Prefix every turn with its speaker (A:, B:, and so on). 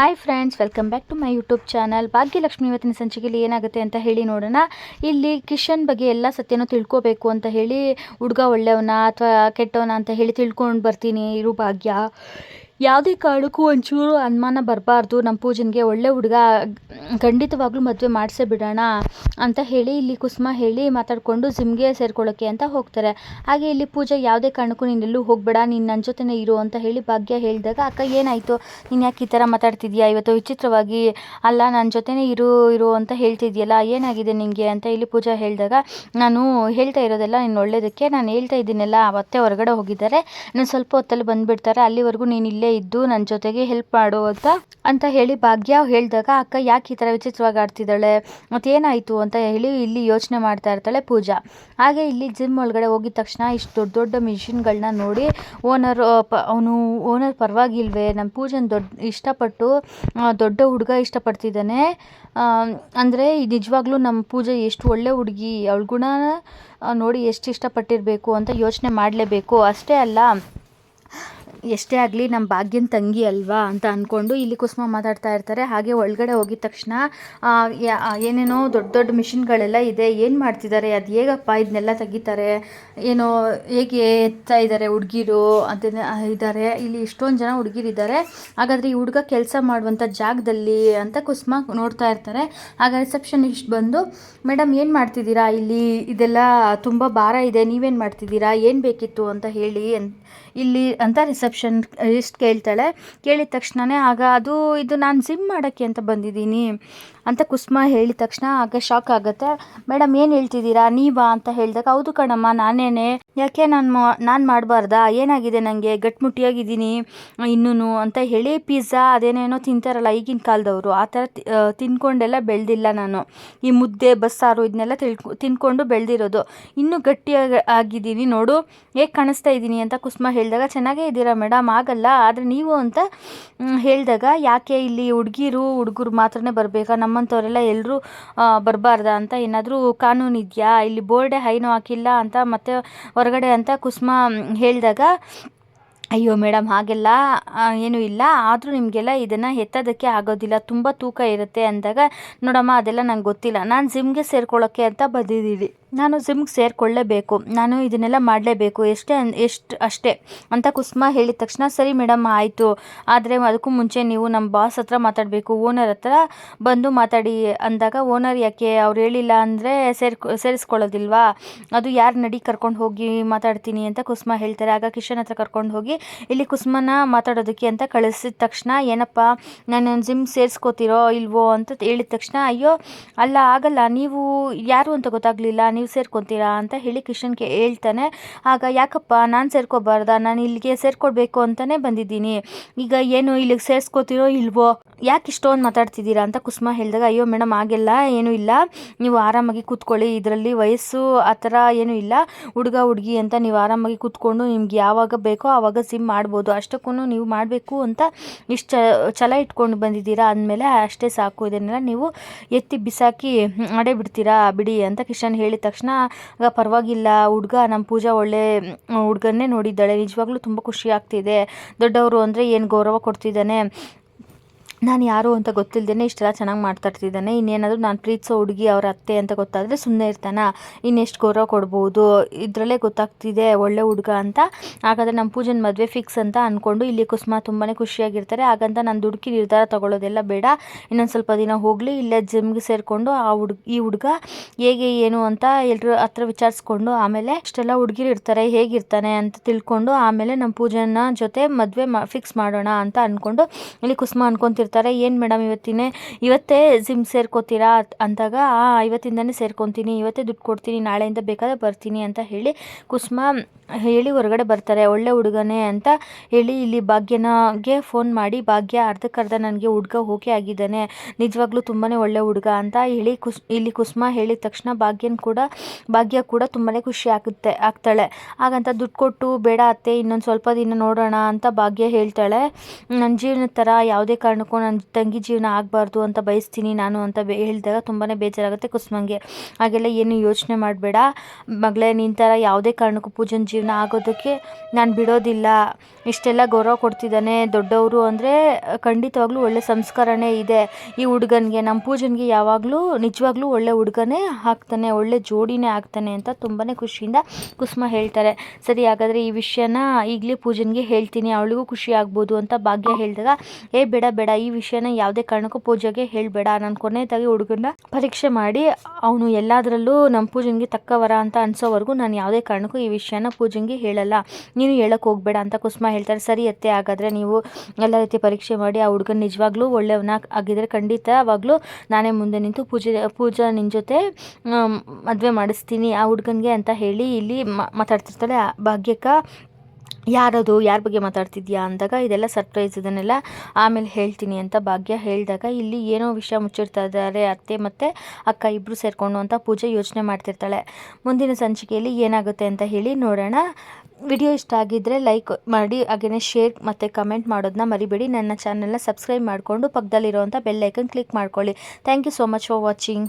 A: Hi friends welcome back to my YouTube channel Bhagyalakshmi ಇವತ್ತಿನ ಸಂಚಿಕೆಯಲ್ಲಿ ಏನಾಗುತ್ತೆ ಅಂತ ಹೇಳಿ ನೋಡೋಣ. ಇಲ್ಲಿ ಕಿಶನ್ ಬಗ್ಗೆ ಎಲ್ಲ ಸತ್ಯನೂ ತಿಳ್ಕೋಬೇಕು ಅಂತ ಹೇಳಿ ಹುಡುಗ ಒಳ್ಳೆಯವನ ಅಥವಾ ಕೆಟ್ಟವನ ಅಂತ ಹೇಳಿ ತಿಳ್ಕೊಂಡು ಬರ್ತೀನಿ. ಇರು ಭಾಗ್ಯ. ಯಾವುದೇ ಕಾರಣಕ್ಕೂ ಒಂಚೂರು ಅನುಮಾನ ಬರಬಾರ್ದು. ನಮ್ಮ ಪೂಜನ್ಗೆ ಒಳ್ಳೆ ಹುಡುಗ ಖಂಡಿತವಾಗ್ಲೂ ಮದುವೆ ಮಾಡಿಸೇ ಬಿಡೋಣ ಅಂತ ಹೇಳಿ ಇಲ್ಲಿ ಕುಸುಮ ಹೇಳಿ ಮಾತಾಡಿಕೊಂಡು ಜಿಮ್ಗೆ ಸೇರ್ಕೊಳ್ಳೋಕ್ಕೆ ಅಂತ ಹೋಗ್ತಾರೆ. ಹಾಗೆ ಇಲ್ಲಿ ಪೂಜೆ ಯಾವುದೇ ಕಾರಣಕ್ಕೂ ನೀನು ಎಲ್ಲೂ ಹೋಗಬೇಡ, ನೀನು ನನ್ನ ಜೊತೆನೇ ಇರು ಅಂತ ಹೇಳಿ ಭಾಗ್ಯ ಹೇಳಿದಾಗ, ಅಕ್ಕ, ಏನಾಯಿತು? ನೀನು ಯಾಕೆ ಈ ಥರ ಮಾತಾಡ್ತಿದ್ಯಾ? ಇವತ್ತು ವಿಚಿತ್ರವಾಗಿ ಅಲ್ಲ ನನ್ನ ಜೊತೆನೇ ಇರು ಇರು ಅಂತ ಹೇಳ್ತಿದ್ಯಲ್ಲ, ಏನಾಗಿದೆ ನಿನಗೆ ಅಂತ ಇಲ್ಲಿ ಪೂಜಾ ಹೇಳಿದಾಗ, ನಾನು ಹೇಳ್ತಾ ಇರೋದೆಲ್ಲ ನಿನ್ನ ಒಳ್ಳೇದಕ್ಕೆ. ನಾನು ಹೇಳ್ತಾ ಇದ್ದೀನಲ್ಲ, ಅವತ್ತೇ ಹೊರಗಡೆ ಹೋಗಿದ್ದಾರೆ. ನಾನು ಸ್ವಲ್ಪ ಹೊತ್ತಲ್ಲಿ ಬಂದುಬಿಡ್ತಾರೆ. ಅಲ್ಲಿವರೆಗೂ ನೀನು ಇಲ್ಲೇ ಇದ್ದು ನನ್ನ ಜೊತೆಗೆ ಹೆಲ್ಪ್ ಮಾಡು ಅಂತ ಅಂತ ಹೇಳಿ ಭಾಗ್ಯ ಹೇಳಿದಾಗ ಅಕ್ಕ ಯಾಕೆ ಈ ಥರ ವಿಚಿತ್ರವಾಗಿ ಆಡ್ತಿದ್ದಾಳೆ ಮತ್ತೇನಾಯಿತು ಅಂತ ಹೇಳಿ ಇಲ್ಲಿ ಯೋಚನೆ ಮಾಡ್ತಾ ಇರ್ತಾಳೆ ಪೂಜಾ. ಹಾಗೆ ಇಲ್ಲಿ ಜಿಮ್ ಒಳಗಡೆ ಹೋಗಿದ ತಕ್ಷಣ ಇಷ್ಟು ದೊಡ್ಡ ದೊಡ್ಡ ಮಿಷಿನ್ಗಳನ್ನ ನೋಡಿ ಓನರ್ ಪ, ಅವನು ಓನರ್ ಪರವಾಗಿಲ್ವೇ ನಮ್ಮ ಪೂಜನ್ ದೊಡ್ಡ ಇಷ್ಟಪಟ್ಟು ದೊಡ್ಡ ಹುಡುಗ ಇಷ್ಟಪಡ್ತಿದ್ದಾನೆ. ಅಂದರೆ ನಿಜವಾಗ್ಲೂ ನಮ್ಮ ಪೂಜೆ ಎಷ್ಟು ಒಳ್ಳೆ ಹುಡುಗಿ, ಅವಳ ಗುಣ ನೋಡಿ ಎಷ್ಟು ಇಷ್ಟಪಟ್ಟಿರಬೇಕು ಅಂತ ಯೋಚನೆ ಮಾಡಲೇಬೇಕು. ಅಷ್ಟೇ ಅಲ್ಲ ಎಷ್ಟೇ ಆಗಲಿ ನಮ್ಮ ಭಾಗ್ಯನ ತಂಗಿ ಅಲ್ವಾ ಅಂತ ಅಂದ್ಕೊಂಡು ಇಲ್ಲಿ ಕುಸುಮ ಮಾತಾಡ್ತಾ ಇರ್ತಾರೆ. ಹಾಗೆ ಒಳಗಡೆ ಹೋಗಿದ ತಕ್ಷಣ ಏನೇನೋ ದೊಡ್ಡ ದೊಡ್ಡ ಮಿಷಿನ್ಗಳೆಲ್ಲ ಇದೆ. ಏನು ಮಾಡ್ತಿದ್ದಾರೆ ಅದು ಹೇಗಪ್ಪ ಇದನ್ನೆಲ್ಲ ತೆಗಿತಾರೆ? ಏನೋ ಹೇಗೆ ಎತ್ತಾ ಇದ್ದಾರೆ ಹುಡುಗಿರು ಅದನ್ನ ಇದ್ದಾರೆ ಇಲ್ಲಿ ಇಷ್ಟೊಂದು ಜನ ಹುಡುಗಿರಿದ್ದಾರೆ ಹಾಗಾದರೆ ಈ ಹುಡುಗ ಕೆಲಸ ಮಾಡುವಂಥ ಜಾಗದಲ್ಲಿ ಅಂತ ಕುಸುಮ ನೋಡ್ತಾ ಇರ್ತಾರೆ. ಆಗ ರಿಸೆಪ್ಷನಿಸ್ಟ್ ಬಂದು, ಮೇಡಮ್, ಏನು ಮಾಡ್ತಿದ್ದೀರಾ? ಇಲ್ಲಿ ಇದೆಲ್ಲ ತುಂಬ ಭಾರ ಇದೆ. ನೀವೇನು ಮಾಡ್ತಿದ್ದೀರಾ? ಏನು ಬೇಕಿತ್ತು? ಅಂತ ಹೇಳಿ ಇಲ್ಲಿ ಅಂತ ರಿಸೆಪ್ಷನ್ ಇಷ್ಟು ಕೇಳ್ತಾಳೆ. ಕೇಳಿದ ತಕ್ಷಣವೇ ಆಗ ಅದು, ಇದು ನಾನು ಜಿಮ್ ಮಾಡೋಕ್ಕೆ ಅಂತ ಬಂದಿದ್ದೀನಿ. ಅಂತ ಕುಸುಮ ಹೇಳಿದ ತಕ್ಷಣ ಆಗ ಶಾಕ್ ಆಗುತ್ತೆ. ಮೇಡಮ್, ಏನು ಹೇಳ್ತಿದ್ದೀರಾ? ನೀವಾ? ಅಂತ ಹೇಳಿದಾಗ, ಹೌದು ಕಣಮ್ಮ, ನಾನೇನೆ. ಯಾಕೆ ನಾನು ನಾನು ಮಾಡಬಾರ್ದಾ? ಏನಾಗಿದೆ ನನಗೆ ಗಟ್ಮುಟ್ಟಿಯಾಗಿದ್ದೀನಿ ಇನ್ನೂ ಅಂತ ಹೇಳಿ ಪಿಜ್ಜಾ ಅದೇನೇನೋ ತಿಂತಾರಲ್ಲ ಈಗಿನ ಕಾಲದವರು, ಆ ಥರ ತಿನ್ಕೊಂಡೆಲ್ಲ ಬೆಳೆದಿಲ್ಲ ನಾನು. ಈ ಮುದ್ದೆ, ಬಸ್ಸಾರು ಇದನ್ನೆಲ್ಲ ತಿಳ್ಕೊ, ತಿನ್ಕೊಂಡು ಬೆಳೆದಿರೋದು. ಇನ್ನೂ ಗಟ್ಟಿಯಾಗಿ ಆಗಿದ್ದೀನಿ ನೋಡು. ಹೇಗೆ ಕಾಣಿಸ್ತಾ ಇದ್ದೀನಿ ಅಂತ ಕುಸುಮ ಹೇಳಿದಾಗ, ಚೆನ್ನಾಗೇ ಇದ್ದೀರಾ ಮೇಡಮ್? ಆಗಲ್ಲ. ಆದರೆ ನೀವು ಅಂತ ಹೇಳಿದಾಗ, ಯಾಕೆ ಇಲ್ಲಿ ಹುಡುಗಿರು, ಹುಡುಗರು ಮಾತ್ರನೇ ಬರಬೇಕಾ? ನಮ್ಮಂಥವರೆಲ್ಲ ಎಲ್ಲರೂ ಬರಬಾರ್ದ ಅಂತ ಏನಾದರೂ ಕಾನೂನು ಇದೆಯಾ? ಇಲ್ಲಿ ಬೋರ್ಡೇ ಹೈನು ಹಾಕಿಲ್ಲ ಅಂತ ಮತ್ತೆ ಹೊರಗಡೆ ಅಂತ ಕುಸುಮ ಹೇಳಿದಾಗ ಅಯ್ಯೋ ಮೇಡಮ್, ಹಾಗೆಲ್ಲ ಏನು ಇಲ್ಲ. ಆದರೂ ನಿಮಗೆಲ್ಲ ಇದನ್ನು ಎತ್ತೋದಕ್ಕೆ ಆಗೋದಿಲ್ಲ. ತುಂಬ ತೂಕ ಇರುತ್ತೆ ಅಂದಾಗ, ನೋಡಮ್ಮ, ಅದೆಲ್ಲ ನಂಗೆ ಗೊತ್ತಿಲ್ಲ. ನಾನು ಜಿಮ್ಗೆ ಸೇರ್ಕೊಳ್ಳೋಕ್ಕೆ ಅಂತ ಬಂದಿದ್ದೀನಿ ನಾನು ಜಿಮ್ಗೆ ಸೇರಿಕೊಳ್ಳೇಬೇಕು. ನಾನು ಇದನ್ನೆಲ್ಲ ಮಾಡಲೇಬೇಕು. ಎಷ್ಟೇ ಎಷ್ಟು ಅಷ್ಟೇ ಅಂತ ಕುಸುಮ ಹೇಳಿದ ತಕ್ಷಣ, ಸರಿ ಮೇಡಮ್, ಆಯಿತು. ಆದರೆ ಅದಕ್ಕೂ ಮುಂಚೆ ನೀವು ನಮ್ಮ ಬಾಸ್ ಹತ್ರ ಮಾತಾಡಬೇಕು. ಓನರ್ ಹತ್ರ ಬಂದು ಮಾತಾಡಿ. ಅಂದಾಗ, ಓನರ್ ಯಾಕೆ? ಅವ್ರು ಹೇಳಿಲ್ಲ ಅಂದರೆ ಸೇರ್ಕೊ, ಸೇರಿಸ್ಕೊಳ್ಳೋದಿಲ್ವಾ? ಅದು ಯಾರು ನಡಿ ಕರ್ಕೊಂಡು ಹೋಗಿ ಮಾತಾಡ್ತೀನಿ ಅಂತ ಕುಸುಮ ಹೇಳ್ತಾರೆ. ಆಗ ಕಿಶನ್ ಹತ್ರ ಕರ್ಕೊಂಡು ಹೋಗಿ ಇಲ್ಲಿ ಕುಸುಮನ ಮಾತಾಡೋದಕ್ಕೆ ಅಂತ ಕಳಿಸಿದ ತಕ್ಷಣ, ಏನಪ್ಪ, ನಾನು ಜಿಮ್ ಸೇರಿಸ್ಕೋತಿರೋ ಇಲ್ವೋ ಅಂತ ಹೇಳಿದ ತಕ್ಷಣ, ಅಯ್ಯೋ, ಅಲ್ಲ, ಆಗಲ್ಲ, ನೀವು ಯಾರು ಅಂತ ಗೊತ್ತಾಗಲಿಲ್ಲ, ನೀವು ಸೇರ್ಕೊತೀರಾ ಅಂತ ಹೇಳಿ ಕಿಶನ್ಗೆ ಹೇಳ್ತಾನೆ. ಆಗ, ಯಾಕಪ್ಪ, ನಾನು ಸೇರ್ಕೋಬಾರ್ದ? ನಾನು ಇಲ್ಲಿಗೆ ಸೇರ್ಕೊಳ್ಬೇಕು ಅಂತಲೇ ಬಂದಿದ್ದೀನಿ. ಈಗ ಏನು, ಇಲ್ಲಿಗೆ ಸೇರಿಸ್ಕೋತಿರೋ ಇಲ್ವೋ? ಯಾಕೆ ಇಷ್ಟೊಂದು ಮಾತಾಡ್ತಿದ್ದೀರಾ ಅಂತ ಕುಸುಮ ಹೇಳಿದಾಗ, ಅಯ್ಯೋ ಮೇಡಮ್, ಹಾಗೆಲ್ಲ ಏನೂ ಇಲ್ಲ. ನೀವು ಆರಾಮಾಗಿ ಕೂತ್ಕೊಳ್ಳಿ. ಇದರಲ್ಲಿ ವಯಸ್ಸು ಆ ಥರ ಏನೂ ಇಲ್ಲ. ಹುಡುಗ, ಹುಡುಗಿ ಅಂತ ನೀವು ಆರಾಮಾಗಿ ಕೂತ್ಕೊಂಡು ನಿಮ್ಗೆ ಯಾವಾಗ ಬೇಕೋ ಆವಾಗ ಸಿಮ್ ಮಾಡ್ಬೋದು. ಅಷ್ಟಕ್ಕೂ ನೀವು ಮಾಡಬೇಕು ಅಂತ ಇಷ್ಟು ಛಲ ಇಟ್ಕೊಂಡು ಬಂದಿದ್ದೀರಾ ಅಂದಮೇಲೆ ಅಷ್ಟೇ ಸಾಕು. ಇದನ್ನೆಲ್ಲ ನೀವು ಎತ್ತಿ ಬಿಸಾಕಿ ಅಡೆ ಬಿಡ್ತೀರಾ? ಬಿಡಿ ಅಂತ ಕಿಶನ್ ಹೇಳಿದ ತಕ್ಷಣ, ಆಗ ಪರವಾಗಿಲ್ಲ. ಹುಡುಗ ನಮ್ಮ ಪೂಜಾ ಒಳ್ಳೆ ಹುಡುಗನ್ನೇ ನೋಡಿದ್ದಾಳೆ. ನಿಜವಾಗ್ಲೂ ತುಂಬ ಖುಷಿ ಆಗ್ತಿದೆ. ದೊಡ್ಡವರು ಅಂದರೆ ಏನು ಗೌರವ ಕೊಡ್ತಿದ್ದಾನೆ? ನಾನು ಯಾರು ಅಂತ ಗೊತ್ತಿಲ್ಲದೇ ಇಷ್ಟೆಲ್ಲ ಚೆನ್ನಾಗಿ ಮಾತಾಡ್ತಿದ್ದಾನೆ. ಇನ್ನೇನಾದರೂ ನಾನು ಪ್ರೀತಿಸೋ ಹುಡುಗಿ ಅವ್ರ ಅತ್ತೆ ಅಂತ ಗೊತ್ತಾದರೆ ಸುಮ್ಮನೆ ಇರ್ತಾನ? ಇನ್ನೆಷ್ಟು ಗೌರವ ಕೊಡ್ಬೋದು? ಇದರಲ್ಲೇ ಗೊತ್ತಾಗ್ತಿದೆ ಒಳ್ಳೆ ಹುಡುಗ ಅಂತ. ಹಾಗಾದರೆ ನಮ್ಮ ಪೂಜನ ಮದುವೆ ಫಿಕ್ಸ್ ಅಂತ ಅಂದ್ಕೊಂಡು ಇಲ್ಲಿ ಕುಸುಮ ತುಂಬಾ ಖುಷಿಯಾಗಿರ್ತಾರೆ. ಹಾಗಂತ ನಾನು ದುಡುಕಿ ನಿರ್ಧಾರ ತಗೊಳ್ಳೋದೆಲ್ಲ ಬೇಡ. ಇನ್ನೊಂದು ಸ್ವಲ್ಪ ದಿನ ಹೋಗಲಿ, ಇಲ್ಲೇ ಜಿಮ್ಗೆ ಸೇರಿಕೊಂಡು ಆ ಹುಡುಗ ಈ ಹುಡುಗ ಹೇಗೆ, ಏನು ಅಂತ ಎಲ್ಲರೂ ಹತ್ರ ವಿಚಾರಿಸ್ಕೊಂಡು ಆಮೇಲೆ ಇಷ್ಟೆಲ್ಲ ಹುಡುಗಿರು ಇರ್ತಾರೆ, ಹೇಗಿರ್ತಾನೆ ಅಂತ ತಿಳ್ಕೊಂಡು ಆಮೇಲೆ ನಮ್ಮ ಪೂಜನ ಜೊತೆ ಮದುವೆ ಫಿಕ್ಸ್ ಮಾಡೋಣ ಅಂತ ಅಂದ್ಕೊಂಡು ಇಲ್ಲಿ ಕುಸುಮ ಅನ್ಕೊಂತಿರ್ತಾರೆ ಏನು ಮೇಡಮ್ ಇವತ್ತಿನೇ? ಇವತ್ತೇ ಜಿಮ್ ಸೇರ್ಕೋತೀರಾ? ಅಂದಾಗ ಇವತ್ತಿಂದನೇ ಸೇರ್ಕೊತೀನಿ. ಇವತ್ತೇ ದುಡ್ಡು ಕೊಡ್ತೀನಿ. ನಾಳೆಯಿಂದ ಬೇಕಾದ್ರೆ ಬರ್ತೀನಿ ಅಂತ ಹೇಳಿ ಕುಸುಮ, ಹೇಳಿ ಹೊರಗಡೆ ಬರ್ತಾರೆ. ಒಳ್ಳೆ ಹುಡುಗನೇ ಅಂತ ಹೇಳಿ ಇಲ್ಲಿ ಭಾಗ್ಯನಗೆ ಫೋನ್ ಮಾಡಿ, ಭಾಗ್ಯ, ಅರ್ಧಕ್ಕರ್ಧ ನನಗೆ ಹುಡುಗ ಓಕೆ ಆಗಿದ್ದಾನೆ. ನಿಜವಾಗ್ಲೂ ತುಂಬಾ ಒಳ್ಳೆ ಹುಡುಗ ಅಂತ ಹೇಳಿ ಕುಸ್, ಇಲ್ಲಿ ಕುಸುಮ ಹೇಳಿದ ತಕ್ಷಣ ಭಾಗ್ಯನ ಕೂಡ, ಭಾಗ್ಯ ಕೂಡ ತುಂಬಾ ಖುಷಿ ಆಗುತ್ತೆ, ಆಗ್ತಾಳೆ. ಹಾಗಂತ ದುಡ್ಡು ಕೊಟ್ಟು ಬೇಡ ಅತ್ತೆ, ಇನ್ನೊಂದು ಸ್ವಲ್ಪ ದಿನ ನೋಡೋಣ ಅಂತ ಭಾಗ್ಯ ಹೇಳ್ತಾಳೆ. ನನ್ನ ಜೀವನದ ಥರ ಯಾವುದೇ ಕಾರಣಕ್ಕೂ ನನ್ನ ತಂಗಿ ಜೀವನ ಆಗಬಾರ್ದು ಅಂತ ಬಯಸ್ತೀನಿ ನಾನು ಅಂತ ಹೇಳಿದಾಗ ತುಂಬಾ ಬೇಜಾರಾಗುತ್ತೆ ಕುಸುಮಂಗೆ. ಹಾಗೆಲ್ಲ ಏನು ಯೋಚನೆ ಮಾಡಬೇಡ. ಮಗಳೇ ನಿನ್ನ ಥರ ಯಾವುದೇ ಕಾರಣಕ್ಕೂ ಪೂಜನ್ ಜೀವನ ಆಗೋದಕ್ಕೆ ನಾನು ಬಿಡೋದಿಲ್ಲ. ಇಷ್ಟೆಲ್ಲ ಗೌರವ ಕೊಡ್ತಿದ್ದಾನೆ ದೊಡ್ಡವರು ಅಂದರೆ ಖಂಡಿತವಾಗ್ಲೂ ಒಳ್ಳೆ ಸಂಸ್ಕಾರನೇ ಇದೆ. ಈ ಹುಡುಗನಿಗೆ ನಮ್ಮ ಪೂಜನ್ಗೆ ಯಾವಾಗಲೂ, ನಿಜವಾಗ್ಲೂ ಒಳ್ಳೆ ಹುಡುಗನೇ ಹಾಕ್ತಾನೆ ಒಳ್ಳೆ ಜೋಡಿನೇ ಆಗ್ತಾನೆ ಅಂತ ತುಂಬಾ ಖುಷಿಯಿಂದ ಕುಸುಮ ಹೇಳ್ತಾರೆ. ಸರಿ, ಹಾಗಾದರೆ ಈ ವಿಷಯನ ಈಗಲೇ ಪೂಜನ್ಗೆ ಹೇಳ್ತೀನಿ, ಅವಳಿಗೂ ಖುಷಿ ಆಗ್ಬೋದು ಅಂತ ಭಾಗ್ಯ ಹೇಳಿದಾಗ, ಏ, ಬೇಡ ಬೇಡ, ಈ ವಿಷಯನ ಯಾವುದೇ ಕಾರಣಕ್ಕೂ ಪೂಜೆಗೆ ಹೇಳಬೇಡ ನಾನು ಕೊನೆಯದಾಗಿ ಹುಡುಗನ ಪರೀಕ್ಷೆ ಮಾಡಿ, ಅವನು ಎಲ್ಲದರಲ್ಲೂ ನಮ್ಮ ಪೂಜನ್ಗೆ ತಕ್ಕವರ ಅಂತ ಅನ್ಸೋವರೆಗೂ ನಾನು ಯಾವುದೇ ಕಾರಣಕ್ಕೂ ಈ ವಿಷಯನ ಪೂಜನ್ಗೆ ಹೇಳಲ್ಲ. ನೀನು ಹೇಳಕ್ಕೆ ಹೋಗಬೇಡ ಅಂತ ಕುಸುಮ ಹೇಳ್ತಾರೆ. ಸರಿ ಅತ್ತೆ, ಹಾಗಾದರೆ ನೀವು ಎಲ್ಲ ರೀತಿ ಪರೀಕ್ಷೆ ಮಾಡಿ ಆ ಹುಡುಗನ ನಿಜವಾಗ್ಲೂ ಒಳ್ಳೆಯವನ ಆಗಿದ್ರೆ ಖಂಡಿತವಾಗ್ಲೂ ನಾನೇ ಮುಂದೆ ನಿಂತು ಪೂಜೆ, ಪೂಜಾ ನಿನ್ನ ಜೊತೆ ಮದುವೆ ಮಾಡಿಸ್ತೀನಿ ಆ ಹುಡುಗನಿಗೆ ಅಂತ ಹೇಳಿ ಇಲ್ಲಿ ಮಾತಾಡ್ತಿರ್ತಾಳೆ ಭಾಗ್ಯಕ್ಕ. ಯಾರದು, ಯಾರ ಬಗ್ಗೆ ಮಾತಾಡ್ತಿದ್ಯಾ ಅಂದಾಗ ಇದೆಲ್ಲ ಸರ್ಪ್ರೈಸ್ ಇದನ್ನೆಲ್ಲ ಆಮೇಲೆ ಹೇಳ್ತೀನಿ ಅಂತ ಭಾಗ್ಯ ಹೇಳಿದಾಗ ಇಲ್ಲಿ ಏನೋ ವಿಷಯ ಮುಚ್ಚಿರ್ತಾ ಇದ್ದಾರೆ ಅತ್ತೆ ಮತ್ತು ಅಕ್ಕ ಇಬ್ಬರು ಸೇರಿಕೊಂಡು ಅಂತ ಪೂಜೆ ಯೋಚನೆ ಮಾಡ್ತಿರ್ತಾಳೆ. ಮುಂದಿನ ಸಂಚಿಕೆಯಲ್ಲಿ ಏನಾಗುತ್ತೆ ಅಂತ ಹೇಳಿ ನೋಡೋಣ. ವಿಡಿಯೋ ಇಷ್ಟ ಆಗಿದ್ದರೆ ಲೈಕ್ ಮಾಡಿ ಹಾಗೆಯೇ ಶೇರ್ ಮತ್ತು ಕಮೆಂಟ್ ಮಾಡೋದನ್ನ ಮರಿಬೇಡಿ. ನನ್ನ ಚಾನಲ್ನ ಸಬ್ಸ್ಕ್ರೈಬ್ ಮಾಡಿಕೊಂಡು ಪಕ್ಕದಲ್ಲಿರುವಂಥ ಬೆಲ್ಲೈಕನ್ ಕ್ಲಿಕ್ ಮಾಡ್ಕೊಳ್ಳಿ. Thank you so much for watching